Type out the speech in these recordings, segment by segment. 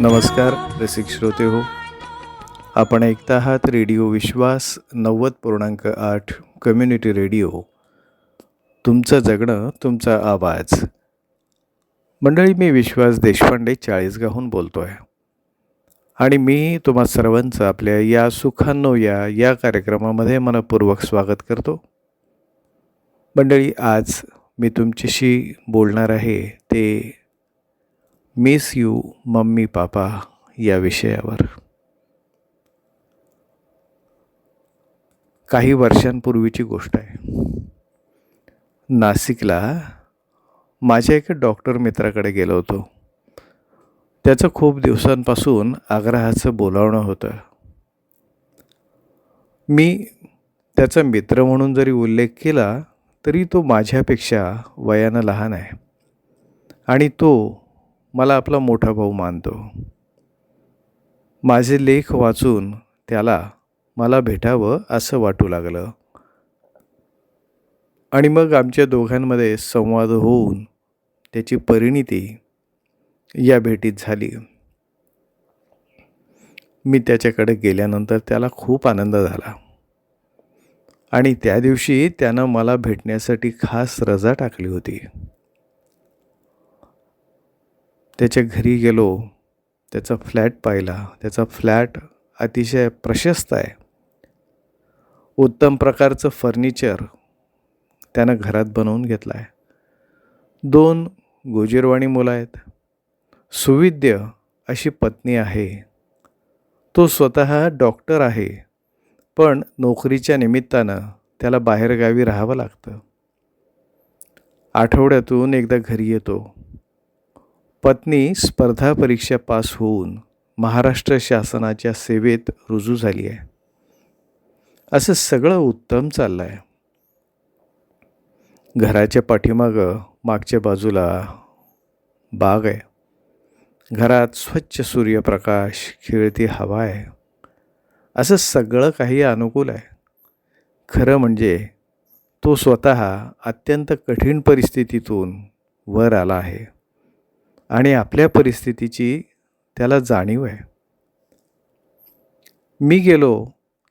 नमस्कार रसिक श्रोते हो. आपण ऐकता आहात रेडिओ विश्वास नव्वद पूर्णांक आठ कम्युनिटी रेडिओ. तुमचं जगणं तुमचा आवाज. मंडळी मी विश्वास देशपांडे चाळीसगावहून बोलतो आहे आणि मी तुम्हा सर्वांचं आपल्या या सुखांनो या या कार्यक्रमामध्ये मनपूर्वक स्वागत करतो. मंडळी आज मी तुमच्याशी बोलणार आहे ते मिस यू मम्मी पापा या विषयावर. काही वर्षांपूर्वीची गोष्ट आहे. नाशिकला माझ्या एका डॉक्टर मित्राकडे गेलो होतो. त्याचं खूप दिवसांपासून आग्रहाचं बोलावणं होतं. मी त्याचा मित्र म्हणून जरी उल्लेख केला तरी तो माझ्यापेक्षा वयानं लहान आहे. आणि तो मला आपला मोठा भाऊ मानतो. माझे लेख वाचून त्याला मला भेटावं असं वाटू लागलं. आणि मग आमच्या दोघांमध्ये संवाद होऊन त्याची परिणिती या भेटीत झाली. मी त्याच्याकडे गेल्यानंतर त्याला खूप आनंद झाला. आणि त्या दिवशी त्यानं मला भेटण्यासाठी खास रजा टाकली होती. त्याच्या घरी गेलो त्याचा फ्लॅट पाहिला. त्याचा फ्लॅट अतिशय प्रशस्त आहे. उत्तम प्रकारचं फर्निचर त्यानं घरात बनवून घेतलं आहे. दोन गोजीरवाणी मुलं आहेत. सुविद्य अशी पत्नी आहे. तो स्वतः डॉक्टर आहे. पण नोकरीच्या निमित्तानं त्याला बाहेरगावी राहावं लागतं. आठवड्यातून एकदा घरी येतो. पत्नी स्पर्धा परीक्षा पास होऊन महाराष्ट्र शासनाच्या सेवेत रुजू झाली आहे. असं सगळं उत्तम चाललं आहे घराच्या पाठीमागं मागच्या बाजूला बाग आहे. घरात स्वच्छ सूर्यप्रकाश खेळती हवा आहे. असं सगळं काही अनुकूल आहे. खरं म्हणजे तो स्वतः अत्यंत कठीण परिस्थितीतून वर आला आहे आणि आपल्या परिस्थितीची त्याला जाणीव आहे. मी गेलो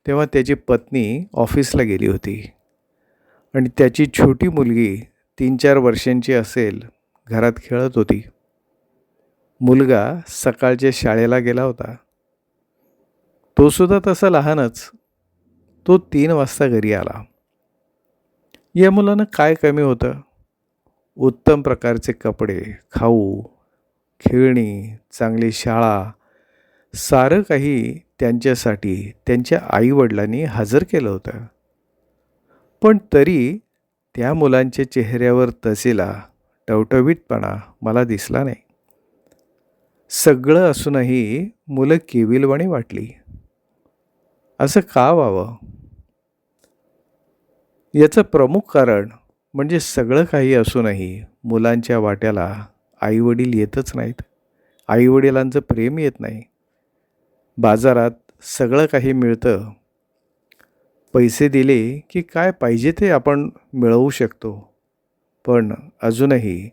तेव्हा त्याची पत्नी ऑफिसला गेली होती आणि त्याची छोटी मुलगी तीन चार वर्षांची असेल घरात खेळत होती. मुलगा सकाळच्या शाळेला गेला होता. तो सुद्धा तसा लहानच. तो तीन वाजता घरी आला. या मुलानं काय कमी होतं? उत्तम प्रकारचे कपडे खाऊ खेळणी चांगली शाळा सारं काही त्यांच्यासाठी त्यांच्या आईवडिलांनी हजर केलं होतं. पण तरी त्या मुलांच्या चेहऱ्यावर तसेला टवटवीतपणा मला दिसला नाही. सगळं असूनही मुलं केविलवाणी वाटली. असं का व्हावं? याचं प्रमुख कारण म्हणजे सगळं काही असूनही मुलांच्या वाट्याला आईवडील येतच नाहीत. आईवडिलांचं प्रेम येत नाही. बाजारात सगळं काही मिळतं. पैसे दिले की काय पाहिजे ते आपण मिळवू शकतो. पण अजूनही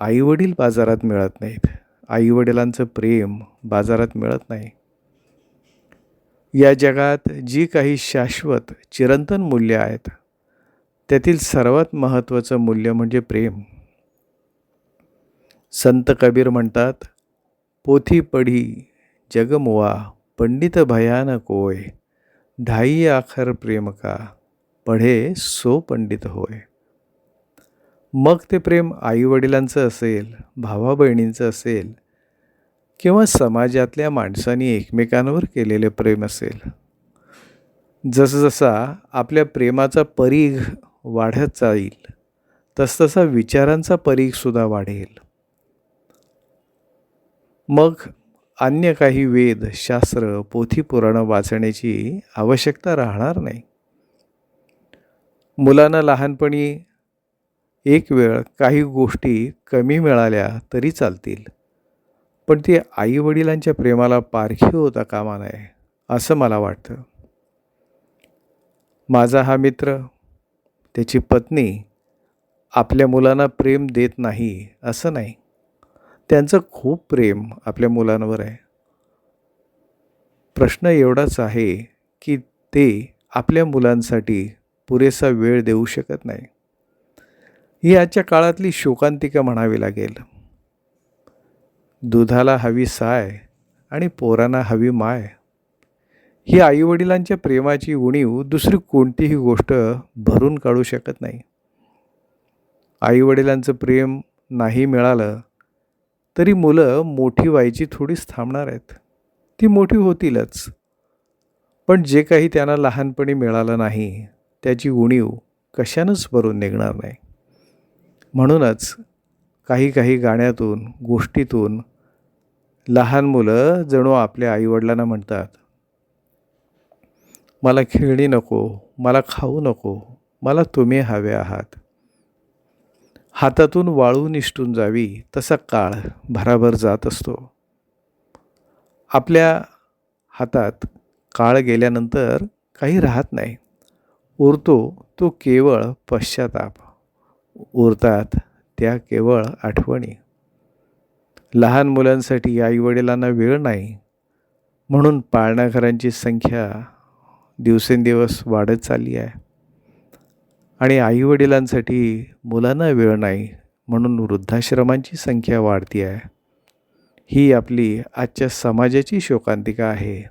आईवडील बाजारात मिळत नाहीत. आईवडिलांचं प्रेम बाजारात मिळत नाही. या जगात जी काही शाश्वत चिरंतन मूल्य आहेत त्यातील सर्वात महत्त्वाचं मूल्य म्हणजे प्रेम. संत कबीर म्हणतात पोथी पढी जगमुवा पंडित भयान कोय धाई आखर प्रेम का पढे सो पंडित होय. मग ते प्रेम आईवडिलांचं असेल भावा बहिणींचं असेल किंवा समाजातल्या माणसांनी एकमेकांवर केलेले प्रेम असेल. जसजसा आपल्या प्रेमाचा परीघ वाढत जाईल तसतसा विचारांचा परीघसुद्धा वाढेल. मग अन्य काही वेद शास्त्र पोथी पुराणं वाचण्याची आवश्यकता राहणार नाही. मुलांना लहानपणी एक वेळ काही गोष्टी कमी मिळाल्या तरी चालतील. पण ती आईवडिलांच्या प्रेमाला पारखी होता कामा नये असं मला वाटतं. माझा हा मित्र त्याची पत्नी आपल्या मुलांना प्रेम देत नाही असं नाही. त्यांचं खूप प्रेम आपल्या मुलांवर आहे. प्रश्न एवढाच आहे की ते आपल्या मुलांसाठी पुरेसा वेळ देऊ शकत नाही. ही आजच्या काळातली शोकांतिका म्हणावी लागेल. दुधाला हवी साय आणि पोरांना हवी माय. ही आईवडिलांच्या प्रेमाची उणीव दुसरी कोणतीही गोष्ट भरून काढू शकत नाही. आईवडिलांचं प्रेम नाही मिळालं तरी मुलं मोठी व्हायची थोडीच थांबणार आहेत. ती मोठी होतीलच. पण जे काही त्यांना लहानपणी मिळालं नाही त्याची उणीव कशानंच भरून निघणार नाही. म्हणूनच काही काही गाण्यातून गोष्टीतून लहान मुलं जणू आपल्या आईवडिलांना म्हणतात मला खेळणी नको मला खाऊ नको मला तुम्ही हवे आहात. हातातून वाळू निष्ठून जावी तसा काळ भराभर जात असतो. आपल्या हातात काळ गेल्यानंतर काही राहत नाही. उरतो तो केवळ पश्चाताप. उरतात त्या केवळ आठवणी. लहान मुलांसाठी आईवडिलांना वेळ नाही. म्हणून पाळणाघरांची संख्या दिवसेंदिवस वाढत चालली आहे. आणि आईवडिलांसाठी मुलांना वेळ नाही म्हणून वृद्धाश्रमांची संख्या वाढती आहे. ही आपली आजच्या समाजाची शोकांतिका आहे.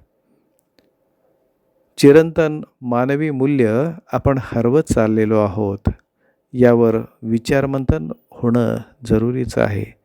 चिरंतन मानवी मूल्य आपण हरवत चाललेलो आहोत. यावर विचारमंथन होणं जरुरीचं आहे.